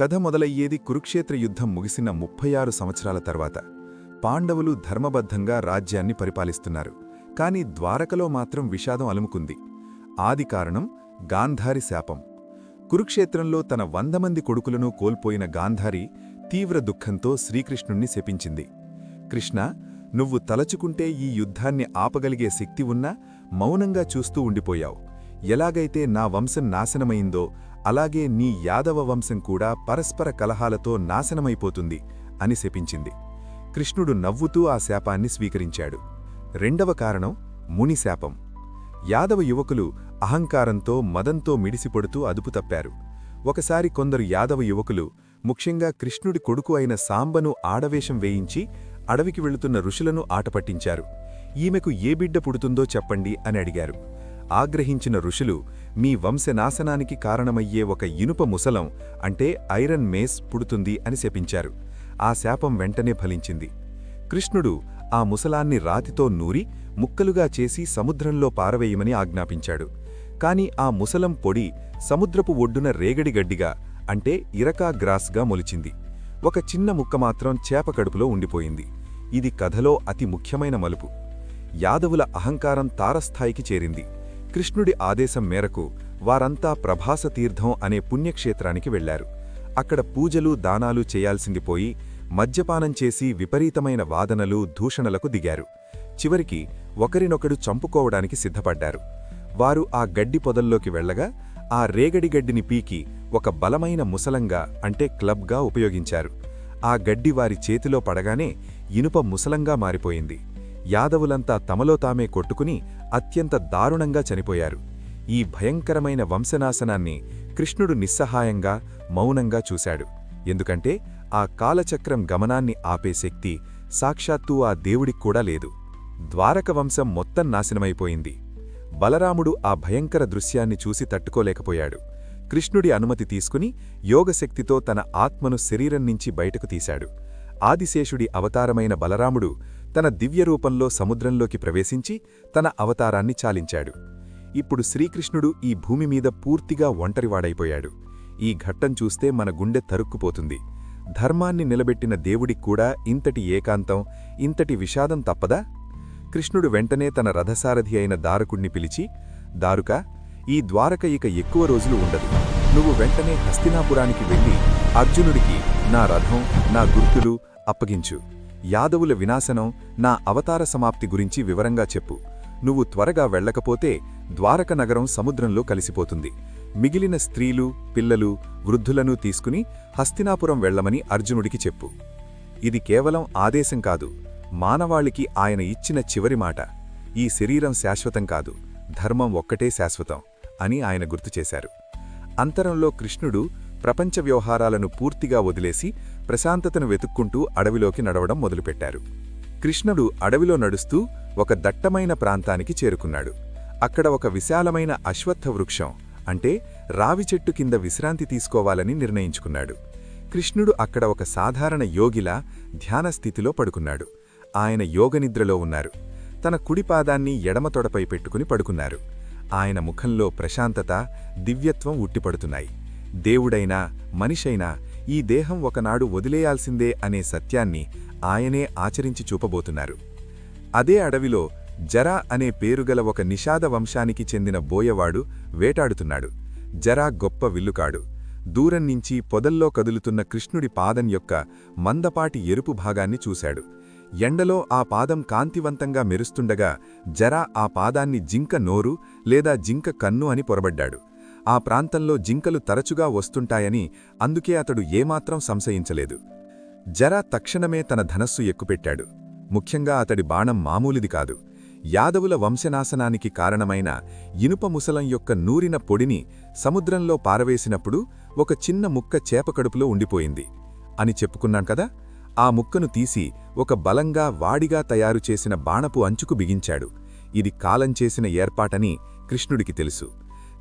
కథ మొదలయ్యేది కురుక్షేత్ర యుద్ధం ముగిసిన ముప్పై ఆరు సంవత్సరాల తర్వాత. పాండవులు ధర్మబద్ధంగా రాజ్యాన్ని పరిపాలిస్తున్నారు. కాని ద్వారకలో మాత్రం విషాదం అలుముకుంది. ఆది కారణం గాంధారి శాపం. కురుక్షేత్రంలో తన వంద మంది కొడుకులను కోల్పోయిన గాంధారి తీవ్ర దుఃఖంతో శ్రీకృష్ణుణ్ణి శపించింది. కృష్ణ నువ్వు తలచుకుంటే ఈ యుద్ధాన్ని ఆపగలిగే శక్తి ఉన్నా మౌనంగా చూస్తూ ఉండిపోయావు. ఎలాగైతే నా వంశం నాశనమైందో అలాగే నీ యాదవ వంశం కూడా పరస్పర కలహాలతో నాశనమైపోతుంది అని శపించింది. కృష్ణుడు నవ్వుతూ ఆ శాపాన్ని స్వీకరించాడు. రెండవ కారణం మునిశాపం యాదవ యువకులు అహంకారంతో మదంతో మిడిసిపడుతూ అదుపు తప్పారు. ఒకసారి కొందరు యాదవ యువకులు ముఖ్యంగా కృష్ణుడి కొడుకు అయిన సాంబను ఆడవేషం వేయించి అడవికి వెళుతున్న ఋషులను ఆటపట్టించారు. ఈమెకు ఏ బిడ్డ పుడుతుందో చెప్పండి అని అడిగారు. ఆగ్రహించిన ఋషులు మీ వంశనాశనానికి కారణమయ్యే ఒక ఇనుప ముసలం అంటే ఐరన్ మేస్ పుడుతుంది అని శపించారు. ఆ శాపం వెంటనే ఫలించింది. కృష్ణుడు ఆ ముసలాన్ని రాతితో నూరి ముక్కలుగా చేసి సముద్రంలో పారవేయమని ఆజ్ఞాపించాడు. కాని ఆ ముసలం పొడి సముద్రపు ఒడ్డున రేగడిగడ్డిగా అంటే ఇరకా గ్రాస్గా మొలిచింది. ఒక చిన్న ముక్క మాత్రం చేప కడుపులో ఉండిపోయింది. ఇది కథలో అతి ముఖ్యమైన మలుపు. యాదవుల అహంకారం తారస్థాయికి చేరింది. కృష్ణుడి ఆదేశం మేరకు వారంతా ప్రభాస తీర్థం అనే పుణ్యక్షేత్రానికి వెళ్ళారు అక్కడ పూజలు దానాలు చేయాల్సింది పోయి మద్యపానం చేసి విపరీతమైన వాదనలు దూషణలకు దిగారు. చివరికి ఒకరినొకడు చంపుకోవడానికి సిద్ధపడ్డారు. వారు ఆ గడ్డి పొదల్లోకి వెళ్ళగా ఆ రేగడిగడ్డిని పీకి ఒక బలమైన ముసలంగా అంటే క్లబ్గా ఉపయోగించారు. ఆ గడ్డి వారి చేతిలో పడగానే ఇనుప ముసలంగా మారిపోయింది. యాదవులంతా తమలో తామే కొట్టుకుని అత్యంత దారుణంగా చనిపోయారు. ఈ భయంకరమైన వంశనాశనాన్ని కృష్ణుడు నిస్సహాయంగా మౌనంగా చూశాడు. ఎందుకంటే ఆ కాలచక్రం గమనాన్ని ఆపే శక్తి సాక్షాత్తూ ఆ దేవుడిక్కూడా లేదు. ద్వారక వంశం మొత్తం నాశనమైపోయింది. బలరాముడు ఆ భయంకర దృశ్యాన్ని చూసి తట్టుకోలేకపోయాడు. కృష్ణుడి అనుమతి తీసుకుని యోగశక్తితో తన ఆత్మను శరీరం నుంచి బయటకు తీశాడు. ఆదిశేషుడి అవతారమైన బలరాముడు తన దివ్యరూపంలో సముద్రంలోకి ప్రవేశించి తన అవతారాన్ని చాలించాడు. ఇప్పుడు శ్రీకృష్ణుడు ఈ భూమి మీద పూర్తిగా ఒంటరివాడైపోయాడు. ఈ ఘట్టం చూస్తే మన గుండె తరుక్కుపోతుంది. ధర్మాన్ని నిలబెట్టిన దేవుడిక్కూడా ఇంతటి ఏకాంతం ఇంతటి విషాదం తప్పదా? కృష్ణుడు వెంటనే తన రథసారథి అయిన దారకుణ్ణి పిలిచి దారుక ఈ ద్వారక ఇక ఎక్కువ రోజులు ఉండదు. నువ్వు వెంటనే హస్తినాపురానికి వెళ్ళి అర్జునుడికి నా రథం నా గుర్తులు అప్పగించు. యాదవుల వినాశనం నా అవతార సమాప్తి గురించి వివరంగా చెప్పు. నువ్వు త్వరగా వెళ్ళకపోతే ద్వారక నగరం సముద్రంలో కలిసిపోతుంది. మిగిలిన స్త్రీలు పిల్లలు వృద్ధులను తీసుకుని హస్తినాపురం వెళ్ళమని అర్జునుడికి చెప్పు. ఇది కేవలం ఆదేశం కాదు. మానవాళికి ఆయన ఇచ్చిన చివరి మాట. ఈ శరీరం శాశ్వతం కాదు. ధర్మం ఒక్కటే శాశ్వతం అని ఆయన గుర్తుచేశారు అంతరంలో కృష్ణుడు ప్రపంచ వ్యవహారాలను పూర్తిగా వదిలేసి ప్రశాంతతను వెతుక్కుంటూ అడవిలోకి నడవడం మొదలుపెట్టారు. కృష్ణుడు అడవిలో నడుస్తూ ఒక దట్టమైన ప్రాంతానికి చేరుకున్నాడు. అక్కడ ఒక విశాలమైన అశ్వత్థ వృక్షం అంటే రావి చెట్టు కింద విశ్రాంతి తీసుకోవాలని నిర్ణయించుకున్నాడు. కృష్ణుడు అక్కడ ఒక సాధారణ యోగిలా ధ్యానస్థితిలో పడుకున్నాడు. ఆయన యోగనిద్రలో ఉన్నారు. తన కుడిపాదాన్ని ఎడమ తొడపై పెట్టుకుని పడుకున్నారు. ఆయన ముఖంలో ప్రశాంతత దివ్యత్వం ఉట్టిపడుతున్నాయి. దేవుడైనా మనిషైనా ఈ దేహం ఒకనాడు వదిలేయాల్సిందే అనే సత్యాన్ని ఆయనే ఆచరించి చూపబోతున్నారు. అదే అడవిలో జరా అనే పేరుగల ఒక నిషాద వంశానికి చెందిన బోయవాడు వేటాడుతున్నాడు. జరా గొప్ప విల్లుకాడు. దూరం నుంచి పొదల్లో కదులుతున్న కృష్ణుడి పాదం యొక్క మందపాటి ఎరుపు భాగాన్ని చూశాడు. ఎండలో ఆ పాదం కాంతివంతంగా మెరుస్తుండగా జరా ఆ పాదాన్ని జింక నోరు లేదా జింక కన్ను అని పొరబడ్డాడు. ఆ ప్రాంతంలో జింకలు తరచుగా వస్తుంటాయని అందుకే అతడు ఏమాత్రం సంశయించలేదు. జరా తక్షణమే తన ధనస్సు ఎక్కుపెట్టాడు. ముఖ్యంగా అతడి బాణం మామూలిది కాదు. యాదవుల వంశనాశనానికి కారణమైన ఇనుప ముసలం యొక్క నూరిన పొడిని సముద్రంలో పారవేసినప్పుడు ఒక చిన్న ముక్క చేపకడుపులో ఉండిపోయింది. అని చెప్పుకున్నాం కదా? ఆ ముక్కను తీసి ఒక బలంగా వాడిగా తయారుచేసిన బాణపు అంచుకు బిగించాడు. ఇది కాలం చేసిన ఏర్పాటని కృష్ణుడికి తెలుసు.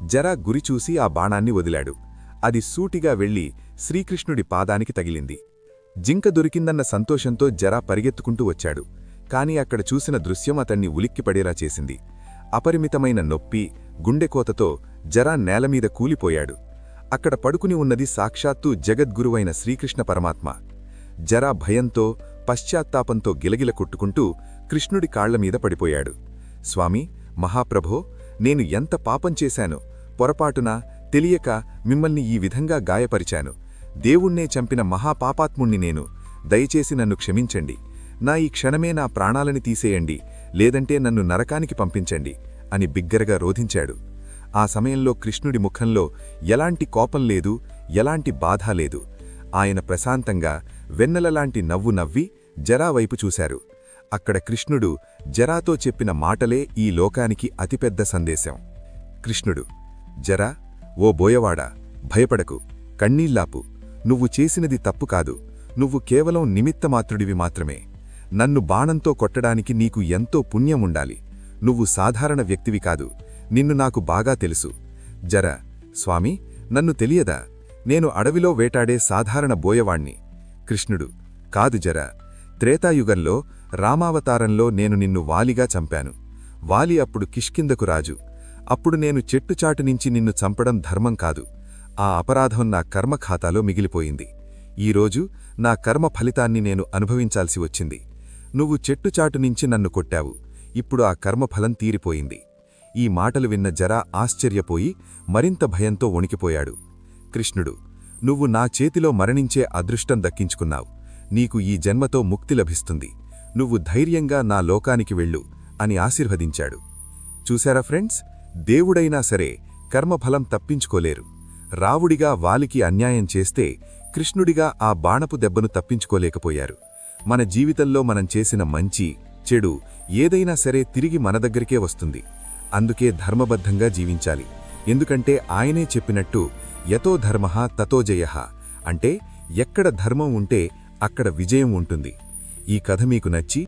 జరా గురిచూసి ఆ బాణాన్ని వదిలాడు. అది సూటిగా వెళ్ళి శ్రీకృష్ణుడి పాదానికి తగిలింది. జింక దొరికిందన్న సంతోషంతో జరా పరిగెత్తుకుంటూ వచ్చాడు. కాని అక్కడ చూసిన దృశ్యం అతన్ని ఉలిక్కిపడేలా చేసింది. అపరిమితమైన నొప్పి గుండెకోతతో జరా నేలమీద కూలిపోయాడు. అక్కడ పడుకుని ఉన్నది సాక్షాత్తు జగద్గురువైన శ్రీకృష్ణ పరమాత్మ. జరా భయంతో పశ్చాత్తాపంతో గిలగిల కొట్టుకుంటూ కృష్ణుడి కాళ్ళమీద పడిపోయాడు. స్వామి మహాప్రభో నేను ఎంత పాపం చేశాను పొరపాటున తెలియక మిమ్మల్ని ఈ విధంగా గాయపరిచాను. దేవుణ్ణే చంపిన మహాపాపాత్ముణ్ణి నేను. దయచేసి నన్ను క్షమించండి. నా ఈ క్షణమే నా ప్రాణాలని తీసేయండి. లేదంటే నన్ను నరకానికి పంపించండి అని బిగ్గరగా రోధించాడు. ఆ సమయంలో కృష్ణుడి ముఖంలో ఎలాంటి కోపం లేదు ఎలాంటి బాధ లేదు. ఆయన ప్రశాంతంగా వెన్నెలలాంటి నవ్వు నవ్వి జరా వైపు చూశారు. అక్కడ కృష్ణుడు జరాతో చెప్పిన మాటలే ఈ లోకానికి అతిపెద్ద సందేశం. కృష్ణుడు జరా ఓ బోయవాడా భయపడకు కన్నీళ్ళాపు. నువ్వు చేసినది తప్పు కాదు. నువ్వు కేవలం నిమిత్తమాత్రుడివి మాత్రమే. నన్ను బాణంతో కొట్టడానికి నీకు ఎంతో పుణ్యం ఉండాలి నువ్వు సాధారణ వ్యక్తివి కాదు. నిన్ను నాకు బాగా తెలుసు. జర స్వామి నన్ను తెలియదా? నేను అడవిలో వేటాడే సాధారణ బోయవాణ్ణి. కృష్ణుడు కాదు జర. త్రేతాయుగంలో రామావతారంలో నేను నిన్ను వాలిగా చంపాను. వాలి అప్పుడు కిష్కిందకు రాజు. అప్పుడు నేను చెట్టుచాటు నుంచి నిన్ను చంపడం ధర్మం కాదు. ఆ అపరాధం నా కర్మ ఖాతాలో మిగిలిపోయింది. ఈరోజు నా కర్మ ఫలితాన్ని నేను అనుభవించాల్సి వచ్చింది. నువ్వు చెట్టుచాటు నుంచి నన్ను కొట్టావు. ఇప్పుడు ఆ కర్మఫలం తీరిపోయింది. ఈ మాటలు విన్న జరా ఆశ్చర్యపోయి మరింత భయంతో వణికిపోయాడు. కృష్ణుడు నువ్వు నా చేతిలో మరణించే అదృష్టం దక్కించుకున్నావు. నీకు ఈ జన్మతో ముక్తి లభిస్తుంది. నువ్వు ధైర్యంగా నా లోకానికి వెళ్ళు అని ఆశీర్వదించాడు. చూశారా ఫ్రెండ్స్? దేవుడైనా సరే కర్మఫలం తప్పించుకోలేరు. రావుడిగా వాలికి అన్యాయం చేస్తే కృష్ణుడిగా ఆ బాణపు దెబ్బను తప్పించుకోలేకపోయారు. మన జీవితంలో మనం చేసిన మంచి చెడు ఏదైనా సరే తిరిగి మన దగ్గరికే వస్తుంది. అందుకే ధర్మబద్ధంగా జీవించాలి. ఎందుకంటే ఆయనే చెప్పినట్టు యతో ధర్మ తతో జయ అంటే ఎక్కడ ధర్మం ఉంటే అక్కడ విజయం ఉంటుంది. ఈ కథ మీకు నచ్చి